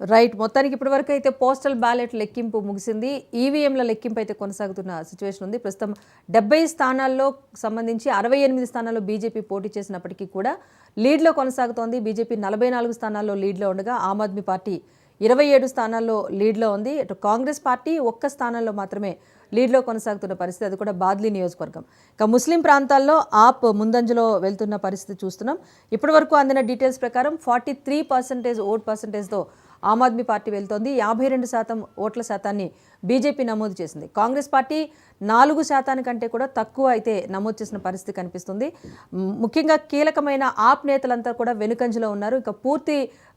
Right మొత్తానికి ఇప్పటివరకు అయితే పోస్టల్ బ్యాలెట్ లెక్కింపు ముగిసింది. ఈవీఎంల లెక్కింపు అయితే కొనసాగుతున్న సిచ్యువేషన్ ఉంది. ప్రస్తుతం డెబ్బై స్థానాల్లో సంబంధించి అరవై ఎనిమిది స్థానాల్లో బీజేపీ పోటీ చేసినప్పటికీ కూడా లీడ్లో కొనసాగుతోంది. బీజేపీ నలభై నాలుగు స్థానాల్లో లీడ్లో ఉండగా ఆమ్ ఆద్మీ పార్టీ ఇరవై ఏడు స్థానాల్లో లీడ్లో ఉంది. అటు కాంగ్రెస్ పార్టీ ఒక్క స్థానంలో మాత్రమే లీడ్లో కొనసాగుతున్న పరిస్థితి. అది కూడా బాద్లీ నియోజకవర్గం. ఇక ముస్లిం ప్రాంతాల్లో ఆప్ ముందంజలో వెళ్తున్న పరిస్థితి చూస్తున్నాం. ఇప్పటివరకు అందిన డీటెయిల్స్ ప్రకారం ఫార్టీ త్రీ పర్సెంటేజ్ ఓట్ పర్సెంటేజ్తో ఆమ్ ఆద్మీ పార్టీ వెళ్తోంది. యాభై రెండు శాతం ఓట్ల శాతాన్ని బీజేపీ నమోదు చేసింది. కాంగ్రెస్ పార్టీ నాలుగు శాతానికంటే కూడా తక్కువ అయితే నమోదు చేసిన పరిస్థితి కనిపిస్తుంది. ముఖ్యంగా కీలకమైన ఆప్ నేతలంతా కూడా వెనుకంజలో ఉన్నారు. ఇంకా పూర్తి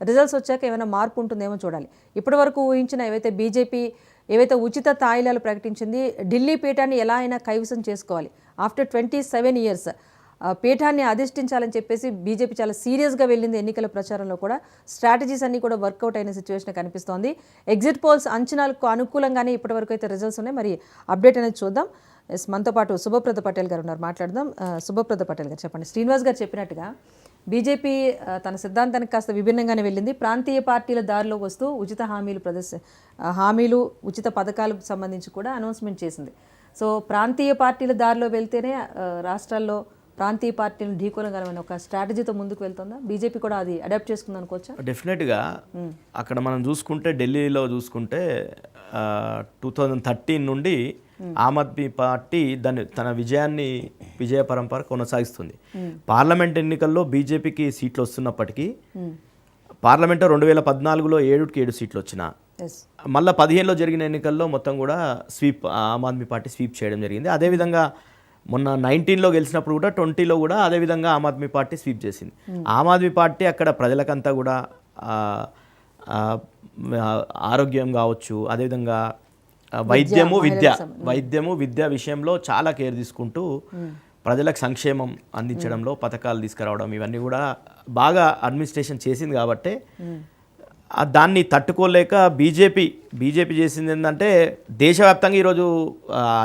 రిజల్ట్స్ వచ్చాక ఏమైనా మార్పు ఉంటుందేమో చూడాలి. ఇప్పటి వరకు ఊహించిన ఏవైతే బీజేపీ ఏవైతే ఉచిత తాయిలాలు ప్రకటించింది ఢిల్లీ పీఠాన్ని ఎలా అయినా కైవసం చేసుకోవాలి. ఆఫ్టర్ ట్వంటీ సెవెన్ ఇయర్స్ పీఠాన్ని అధిష్ఠించాలని చెప్పేసి బీజేపీ చాలా సీరియస్గా వెళ్ళింది ఎన్నికల ప్రచారంలో కూడా. స్ట్రాటజీస్ అన్ని కూడా వర్కౌట్ అయిన సిచ్యువేషన్ కనిపిస్తోంది. ఎగ్జిట్ పోల్స్ అంచనాలకు అనుకూలంగానే ఇప్పటివరకు అయితే రిజల్ట్స్ ఉన్నాయి. మరి అప్డేట్ అనేది చూద్దాం. ఎస్ మనతో పాటు శుభప్రద పటేల్ గారు ఉన్నారు. మాట్లాడదాం. శుభప్రద పటేల్ గారు చెప్పండి. శ్రీనివాస్ గారు చెప్పినట్టుగా బీజేపీ తన సిద్ధాంతానికి కాస్త విభిన్నంగానే వెళ్ళింది. ప్రాంతీయ పార్టీల దారిలో వస్తూ ఉచిత హామీలు ప్రదర్శ హామీలు ఉచిత పథకాలకు సంబంధించి కూడా అనౌన్స్మెంట్ చేసింది. సో ప్రాంతీయ పార్టీల దారిలో వెళ్తేనే రాష్ట్రాల్లో ప్రాంతీయ పార్టీలను ఢీకొనగలమని ఒక స్ట్రాటజీతో ముందుకు వెళ్తుందా? బీజేపీ కూడా అది అడాప్ట్ చేసుకుంది అనుకోవచ్చా? డెఫినెట్గా అక్కడ మనం చూసుకుంటే ఢిల్లీలో చూసుకుంటే టూ థౌజండ్ థర్టీన్ నుండి ఆమ్ ఆద్మీ పార్టీ దాని తన విజయాన్ని విజయ పరంపర కొనసాగిస్తుంది. పార్లమెంట్ ఎన్నికల్లో బీజేపీకి సీట్లు వస్తున్నప్పటికీ పార్లమెంట్లో రెండు వేల పద్నాలుగులో ఏడుకి ఏడు సీట్లు వచ్చిన మళ్ళీ పదిహేనులో జరిగిన ఎన్నికల్లో మొత్తం కూడా sweep Aam Aadmi party sweep చేయడం జరిగింది. అదేవిధంగా మొన్న నైన్టీన్లో గెలిచినప్పుడు కూడా ట్వంటీలో కూడా అదేవిధంగా ఆమ్ ఆద్మీ పార్టీ స్వీప్ చేసింది. ఆమ్ ఆద్మీ పార్టీ అక్కడ ప్రజలకంతా కూడా ఆరోగ్యం కావచ్చు అదేవిధంగా వైద్యము విద్య వైద్యము విద్య విషయంలో చాలా కేర్ తీసుకుంటూ ప్రజలకు సంక్షేమం అందించడంలో పథకాలు తీసుకురావడం ఇవన్నీ కూడా బాగా అడ్మినిస్ట్రేషన్ చేసింది కాబట్టి దాన్ని తట్టుకోలేక బీజేపీ బీజేపీ చేసింది ఏంటంటే దేశవ్యాప్తంగా ఈరోజు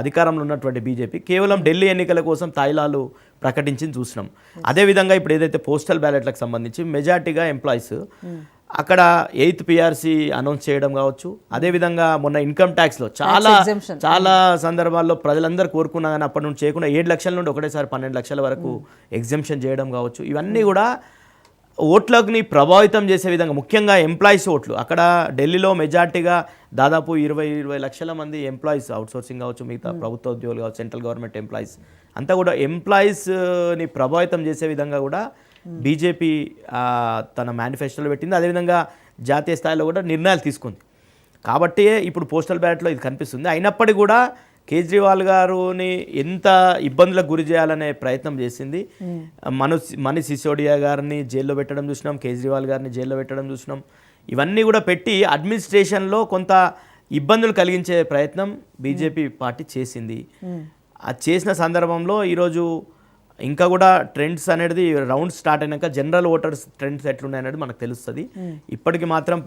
అధికారంలో ఉన్నటువంటి బీజేపీ కేవలం ఢిల్లీ ఎన్నికల కోసం తాయిలాలు ప్రకటించింది చూసినాం. అదేవిధంగా ఇప్పుడు ఏదైతే పోస్టల్ బ్యాలెట్లకు సంబంధించి మెజార్టీగా ఎంప్లాయీస్ అక్కడ ఎయిత్ పిఆర్సీ అనౌన్స్ చేయడం కావచ్చు. అదేవిధంగా మొన్న ఇన్కమ్ ట్యాక్స్లో చాలా. చాలా సందర్భాల్లో ప్రజలందరూ కోరుకున్నా కానీ అప్పటి నుంచి చేయకుండా ఏడు లక్షల నుండి ఒకటేసారి పన్నెండు లక్షల వరకు ఎగ్జంప్షన్ చేయడం కావచ్చు. ఇవన్నీ కూడా ఓట్లని ప్రభావితం చేసే విధంగా ముఖ్యంగా ఎంప్లాయీస్ ఓట్లు. అక్కడ ఢిల్లీలో మెజార్టీగా దాదాపు ఇరవై ఇరవై లక్షల మంది ఎంప్లాయీస్ అవుట్సోర్సింగ్ కావచ్చు మిగతా ప్రభుత్వ ఉద్యోగులు కావచ్చు సెంట్రల్ గవర్నమెంట్ ఎంప్లాయీస్ అంతా కూడా ఎంప్లాయీస్ని ప్రభావితం చేసే విధంగా కూడా బీజేపీ తన మేనిఫెస్టోలో పెట్టింది. అదేవిధంగా జాతీయ స్థాయిలో కూడా నిర్ణయాలు తీసుకుంది. కాబట్టి ఇప్పుడు పోస్టల్ బ్యాలెట్లో ఇది కనిపిస్తుంది. అయినప్పటికీ కూడా కేజ్రీవాల్ గారుని ఎంత ఇబ్బందులకు గురి చేయాలనే ప్రయత్నం చేసింది. మను మనీష్ సిసోడియా గారిని జైల్లో పెట్టడం చూసినాం కేజ్రీవాల్ గారిని జైల్లో పెట్టడం చూసినాం. ఇవన్నీ కూడా పెట్టి అడ్మినిస్ట్రేషన్లో కొంత ఇబ్బందులు కలిగించే ప్రయత్నం బీజేపీ పార్టీ చేసింది. అది చేసిన సందర్భంలో ఈరోజు ఇంకా కూడా ట్రెండ్స్ అనేది రౌండ్ స్టార్ట్ అయినాక జనరల్ ఓటర్స్ ట్రెండ్స్ ఎట్లున్నాయి అనేది మనకు తెలుస్తుంది. ఇప్పటికి మాత్రం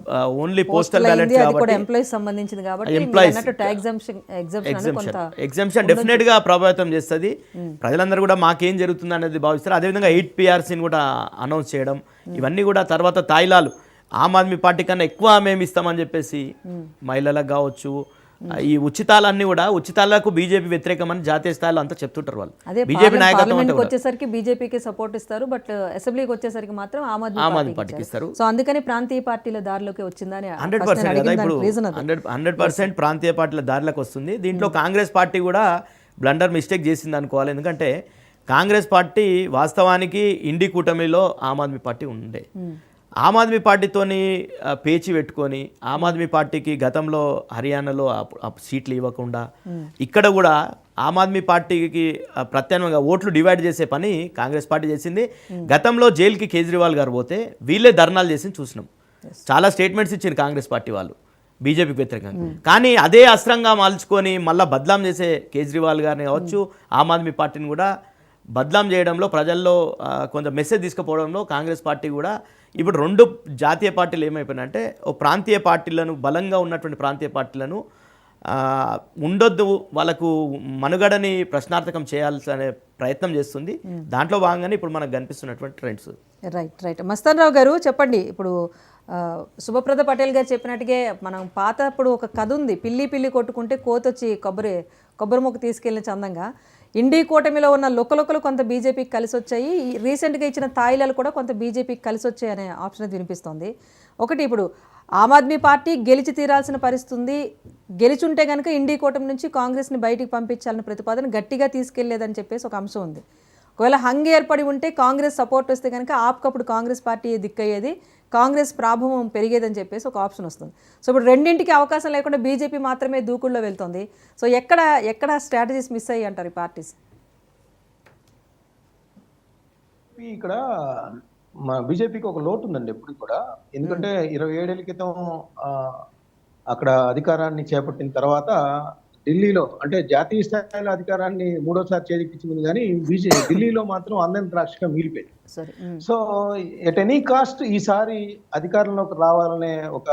ఓన్లీ పోస్టల్ బ్యాలెట్ కాబట్టి ఎంప్లాయీస్ సంబంధించింది కాబట్టి ఎగ్జామ్షన్ డెఫినెట్గా ప్రభావితం చేస్తుంది. ప్రజలందరూ కూడా మాకేం జరుగుతుంది అనేది భావిస్తారు. అదేవిధంగా ఎయిట్ పిఆర్సీని కూడా అనౌన్స్ చేయడం ఇవన్నీ కూడా తర్వాత తాయిలాలు ఆమ్ ఆద్మీ పార్టీ కన్నా ఎక్కువ మేము ఇస్తామని చెప్పేసి మహిళలకు కావచ్చు ఈ ఉచితాలన్నీ కూడా ఉచితాలకు బీజేపీ వ్యతిరేకమని జాతీయ స్థాయిలో అంతా చెప్తుంటారు వాళ్ళు. బీజేపీ నాయకత్వం వచ్చేసరికి బీజేపీకి సపోర్ట్ ఇస్తారు బట్ అసెంబ్లీకి వచ్చేసరికి మాత్రం ఆమ్ ఆద్మీ పార్టీకి ఇస్తారు. సో అందుకని ప్రాంతీయ పార్టీల దారిలోకి వచ్చిందని హండ్రెడ్ పర్సెంట్ కదా ఇప్పుడు హండ్రెడ్ హండ్రెడ్ పర్సెంట్ ప్రాంతీయ పార్టీల దారిలోకి వస్తుంది. దీంట్లో కాంగ్రెస్ పార్టీ కూడా బ్లండర్ మిస్టేక్ చేసింది అనుకోవాలి. ఎందుకంటే కాంగ్రెస్ పార్టీ వాస్తవానికి ఇండి కూటమిలో ఆమ్ ఆద్మీ పార్టీ ఉండే. ఆమ్ ఆద్మీ పార్టీతోని పేచి పెట్టుకొని ఆమ్ ఆద్మీ పార్టీకి గతంలో హర్యానాలో సీట్లు ఇవ్వకుండా ఇక్కడ కూడా ఆమ్ ఆద్మీ పార్టీకి ప్రత్యామ్నాయంగా ఓట్లు డివైడ్ చేసే పని కాంగ్రెస్ పార్టీ చేసింది. గతంలో జైలుకి కేజ్రీవాల్ గారు పోతే వీళ్ళే ధర్నాలు చేసి చూసినాం. చాలా స్టేట్మెంట్స్ ఇచ్చారు కాంగ్రెస్ పార్టీ వాళ్ళు బీజేపీకి వ్యతిరేకంగా. కానీ అదే అస్త్రంగా మలుచుకొని మళ్ళీ బద్లాం చేసే కేజ్రీవాల్ గారిని కావచ్చు ఆమ్ ఆద్మీ పార్టీని కూడా బద్లాం చేయడంలో ప్రజల్లో కొంత మెసేజ్ తీసుకుపోవడంలో కాంగ్రెస్ పార్టీ కూడా ఇప్పుడు రెండు జాతీయ పార్టీలు ఏమైపోయినాయంటే ఓ ప్రాంతీయ పార్టీలను బలంగా ఉన్నటువంటి ప్రాంతీయ పార్టీలను ఉండొద్దు వాళ్ళకు మనుగడని ప్రశ్నార్థకం చేయాల్సిన ప్రయత్నం చేస్తుంది. దాంట్లో భాగంగానే ఇప్పుడు మనకు కనిపిస్తున్నటువంటి trends. Right right. Mastan Rao garu చెప్పండి. ఇప్పుడు శుభప్రద పటేల్ గారు చెప్పినట్టుగా మనం పాత అప్పుడు ఒక కథ ఉంది. పిల్లి పిల్లి కొట్టుకుంటే కోతొచ్చి కొబ్బరి కొబ్బరి మొక్క తీసుకెళ్ళిన చందంగా. ఇండి కూటమిలో ఉన్న లుకలుకలు కొంత బీజేపీకి కలిసి వచ్చాయి రీసెంట్గా ఇచ్చిన తాయిలాలు కూడా కొంత బీజేపీకి కలిసి వచ్చాయి అనే ఆప్షన్ వినిపిస్తోంది. ఒకటి ఇప్పుడు ఆమ్ ఆద్మీ పార్టీ గెలిచి తీరాల్సిన పరిస్థితుంది. గెలిచుంటే కనుక ఇండి కూటమి నుంచి కాంగ్రెస్ని బయటికి పంపించాలని ప్రతిపాదన గట్టిగా తీసుకెళ్ళేదని చెప్పేసి ఒక అంశం ఉంది. ఒకవేళ హంగ్ ఏర్పడి ఉంటే కాంగ్రెస్ సపోర్ట్ వస్తే కనుక ఆప్కప్పుడు కాంగ్రెస్ పార్టీ దిక్కయ్యేది. కాంగ్రెస్ ప్రాభవం పెరిగేదని చెప్పేసి ఒక ఆప్షన్ వస్తుంది. సో ఇప్పుడు రెండింటికి అవకాశం లేకుండా బీజేపీ మాత్రమే దూకుల్లో వెళ్తుంది. సో ఎక్కడ ఎక్కడ స్ట్రాటజీస్ మిస్ అయ్యి అంటారు ఈ పార్టీస్ ఇక్కడ మా బీజేపీకి ఒక లోటు ఉందండి ఎప్పుడు కూడా. ఎందుకంటే ఇరవై ఏడేళ్ళ క్రితం అక్కడ అధికారాన్ని చేపట్టిన తర్వాత ఢిల్లీలో అంటే జాతీయ స్థాయిలో అధికారాన్ని మూడోసారి చేజిక్కించింది కానీ బీజే ఢిల్లీలో మాత్రం అందరి ద్రాక్షగా మిగిలిపోయింది. Um. So at any cost ఈసారి అధికారంలోకి రావాలనే ఒక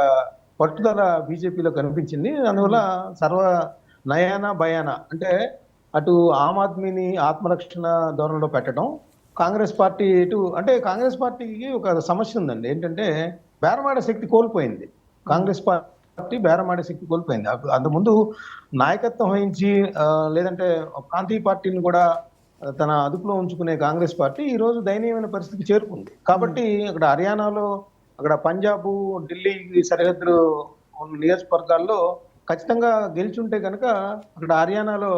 పట్టుదల బీజేపీలో కనిపించింది. అందువల్ల సర్వ నయాన భయాన అంటే అటు ఆమ్ ఆద్మీని ఆత్మరక్షణ ధోరణిలో పెట్టడం కాంగ్రెస్ పార్టీ ఇటు అంటే కాంగ్రెస్ పార్టీకి ఒక సమస్య ఉందండి. ఏంటంటే బేరమాడే శక్తి కోల్పోయింది. కాంగ్రెస్ పార్టీ బేరమాడే శక్తి కోల్పోయింది. అంతకుముందు నాయకత్వం వహించి లేదంటే ప్రాంతీయ పార్టీని కూడా తన అదుపులో ఉంచుకునే కాంగ్రెస్ పార్టీ ఈ రోజు దయనీయమైన పరిస్థితికి చేరుకుంది. కాబట్టి అక్కడ హర్యానాలో అక్కడ పంజాబ్ ఢిల్లీ సరిహద్దులు ఉన్న నియోజకవర్గాల్లో ఖచ్చితంగా గెలిచుంటే కనుక అక్కడ హర్యానాలో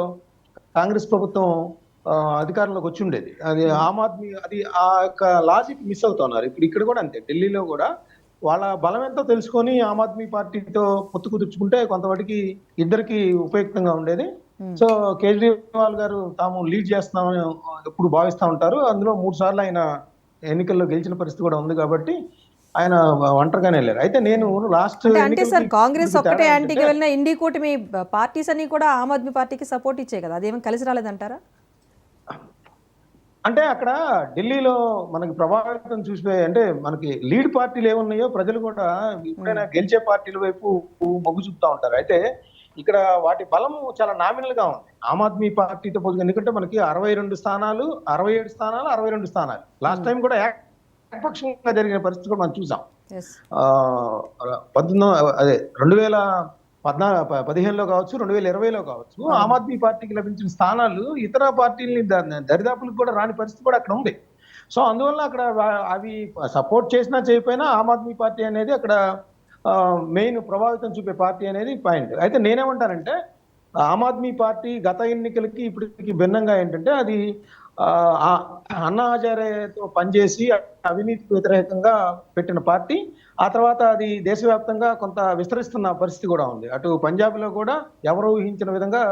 కాంగ్రెస్ ప్రభుత్వం అధికారంలోకి వచ్చి ఉండేది. అది ఆమ్ ఆద్మీ అది ఆ యొక్క లాజిక్ మిస్ అవుతున్నారు ఇప్పుడు ఇక్కడ కూడా అంతే. ఢిల్లీలో కూడా వాళ్ళ బలం ఎంతో తెలుసుకొని ఆమ్ ఆద్మీ పార్టీతో పొత్తు కుదుర్చుకుంటే కొంతవరకు ఇద్దరికి ఉపయుక్తంగా ఉండేది. సో కేజ్రీవాల్ గారు తాము లీడ్ చేస్తున్నామని ఎప్పుడు భావిస్తూ ఉంటారు. అందులో మూడు సార్లు ఆయన ఎన్నికల్లో గెలిచిన పరిస్థితి కూడా ఉంది కాబట్టి ఆయన ఒంటరిగానే వెళ్ళారు. అయితే నేను లాస్ట్ అంటే అంటే సార్ కాంగ్రెస్ ఒక్కటే యాంటీకి వెళ్ళిన ఇండి కూటమి పార్టీస్ అన్ని కూడా ఆమ్ ఆద్మీ పార్టీకి సపోర్ట్ ఇచ్చాయి కదా అదేమీ కలిసి రాలేదంటారా? అంటే అక్కడ ఢిల్లీలో మనకి ప్రభావితం చూసిపోయి అంటే మనకి లీడ్ పార్టీలు ఏమున్నాయో ప్రజలు కూడా ఎప్పుడైనా గెలిచే పార్టీల వైపు మొగ్గు చూపుతా ఉంటారు. అయితే ఇక్కడ వాటి బలం చాలా నామినల్గా ఉంది. ఆమ్ ఆద్మీ పార్టీతో పోల్చుకుని ఎందుకంటే మనకి అరవై రెండు స్థానాలు అరవై ఏడు స్థానాలు అరవై రెండు స్థానాలు. లాస్ట్ టైం కూడా ఏక- ఏకపక్షంగా జరిగిన పరిస్థితి కూడా మనం చూసాం. పంతొమ్మిది అదే రెండు వేల పద్నాలుగు పదిహేనులో కావచ్చు రెండు వేల ఇరవైలో కావచ్చు. ఆమ్ ఆద్మీ పార్టీకి లభించిన స్థానాలు ఇతర పార్టీలని దరిదాపులకు కూడా రాని పరిస్థితి కూడా అక్కడ ఉంది. సో అందువల్ల అక్కడ అవి సపోర్ట్ చేసినా చేయకపోయినా ఆమ్ ఆద్మీ పార్టీ అనేది అక్కడ మెయిన్ ప్రభావితం చూపే పార్టీ అనేది పాయింట్. అయితే నేనేమంటానంటే ఆమ్ ఆద్మీ పార్టీ గత ఎన్నికలకి ఇప్పటికి భిన్నంగా ఏంటంటే అది అన్నా హజారేతో పనిచేసి అవినీతికి వ్యతిరేకంగా పెట్టిన పార్టీ ఆ తర్వాత అది దేశవ్యాప్తంగా కొంత విస్తరిస్తున్న పరిస్థితి కూడా ఉంది. అటు పంజాబ్లో కూడా ఎవరు ఊహించిన విధంగా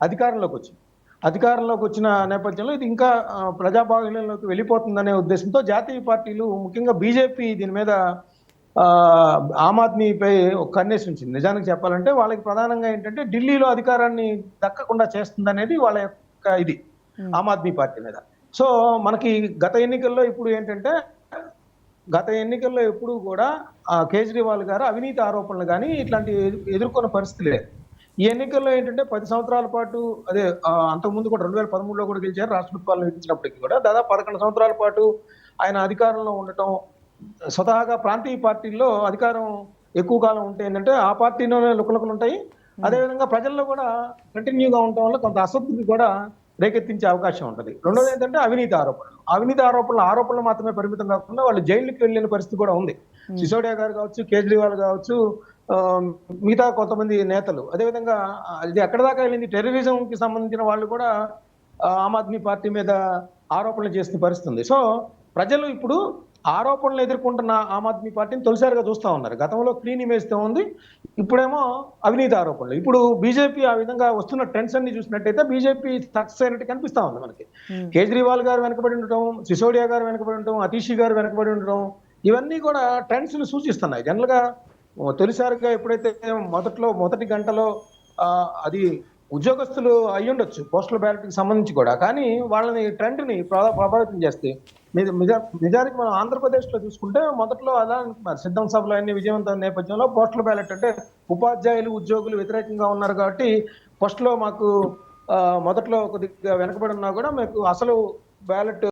అధికారంలోకి వచ్చింది. అధికారంలోకి వచ్చిన నేపథ్యంలో ఇది ఇంకా ఆ, వెళ్ళిపోతుందనే ఉద్దేశంతో జాతీయ పార్టీలు ముఖ్యంగా బీజేపీ దీని మీద ఆమ్ ఆద్మీపై ఒక కన్నేసి ఉంచింది. నిజానికి చెప్పాలంటే వాళ్ళకి ప్రధానంగా ఏంటంటే ఢిల్లీలో అధికారాన్ని దక్కకుండా చేస్తుందనేది వాళ్ళ యొక్క ఇది. ఆమ్ ఆద్మీ పార్టీ మీద. సో మనకి గత ఎన్నికల్లో ఇప్పుడు ఏంటంటే గత ఎన్నికల్లో ఎప్పుడు కూడా కేజ్రీవాల్ గారు అవినీతి ఆరోపణలు కానీ ఇట్లాంటి ఎదు- ఎదుర్కొన్న పరిస్థితి లేదు. ఈ ఎన్నికల్లో ఏంటంటే పది సంవత్సరాల పాటు అదే అంతకుముందు కూడా రెండు వేల పదమూడులో కూడా గెలిచారు రాష్ట్రపతి పాలన విధించినప్పటికీ కూడా దాదాపు పదకొండు సంవత్సరాల పాటు ఆయన అధికారంలో ఉండటం స్వతహాగా ప్రాంతీయ పార్టీల్లో అధికారం ఎక్కువ కాలం ఉంటే ఏంటంటే ఆ పార్టీలోనే లుకలుకలు ఉంటాయి. అదేవిధంగా ప్రజల్లో కూడా కంటిన్యూగా ఉండటం వల్ల కొంత అసంతృప్తి కూడా రేకెత్తించే అవకాశం ఉంటుంది. రెండోది ఏంటంటే అవినీతి ఆరోపణలు. అవినీతి ఆరోపణలు ఆరోపణలు మాత్రమే పరిమితం కాకుండా వాళ్ళు జైలుకి వెళ్ళిన పరిస్థితి కూడా ఉంది. సిసోడియా గారు కావచ్చు కేజ్రీవాల్ కావచ్చు మిగతా కొంతమంది నేతలు. అదేవిధంగా ఇది ఎక్కడ దాకా వెళ్ళింది? టెర్రరిజం కి సంబంధించిన వాళ్ళు కూడా ఆమ్ ఆద్మీ పార్టీ మీద ఆరోపణలు చేసిన పరిస్థితి ఉంది. సో ప్రజలు ఇప్పుడు ఆరోపణలు ఎదుర్కొంటున్న ఆమ్ ఆద్మీ పార్టీని తొలిసారిగా చూస్తా ఉన్నారు. గతంలో క్లీన్ ఇమేజ్తో ఉంది. ఇప్పుడేమో అవినీతి ఆరోపణలు. ఇప్పుడు బీజేపీ ఆ విధంగా వస్తున్న ట్రెండ్స్ అన్ని చూసినట్టయితే బీజేపీ సక్సెస్ అయినట్టు కనిపిస్తా ఉంది మనకి. కేజ్రీవాల్ గారు వెనకబడి ఉండటం సిసోడియా గారు వెనకబడి ఉండటం అతీషి గారు వెనకబడి ఉండటం ఇవన్నీ కూడా ట్రెండ్స్ని సూచిస్తున్నాయి. జనరల్గా ఓ, తొలిసారిగా ఎప్పుడైతే మొదట్లో మొదటి గంటలో అది ఉద్యోగస్తులు అయ్యుండొచ్చు పోస్టల్ బ్యాలెట్కి సంబంధించి కూడా. కానీ వాళ్ళని ట్రెండ్ని ప్రభావితం చేస్తే నిజానికి మనం ఆంధ్రప్రదేశ్లో చూసుకుంటే మొదట్లో అలా సిద్ధం సభలు అన్ని విజయవంతం నేపథ్యంలో పోస్టల్ బ్యాలెట్ అంటే ఉపాధ్యాయులు ఉద్యోగులు వ్యతిరేకంగా ఉన్నారు కాబట్టి ఫస్ట్ మాకు మొదట్లో కొద్దిగా వెనకబడి ఉన్నా కూడా మీకు అసలు బ్యాలెట్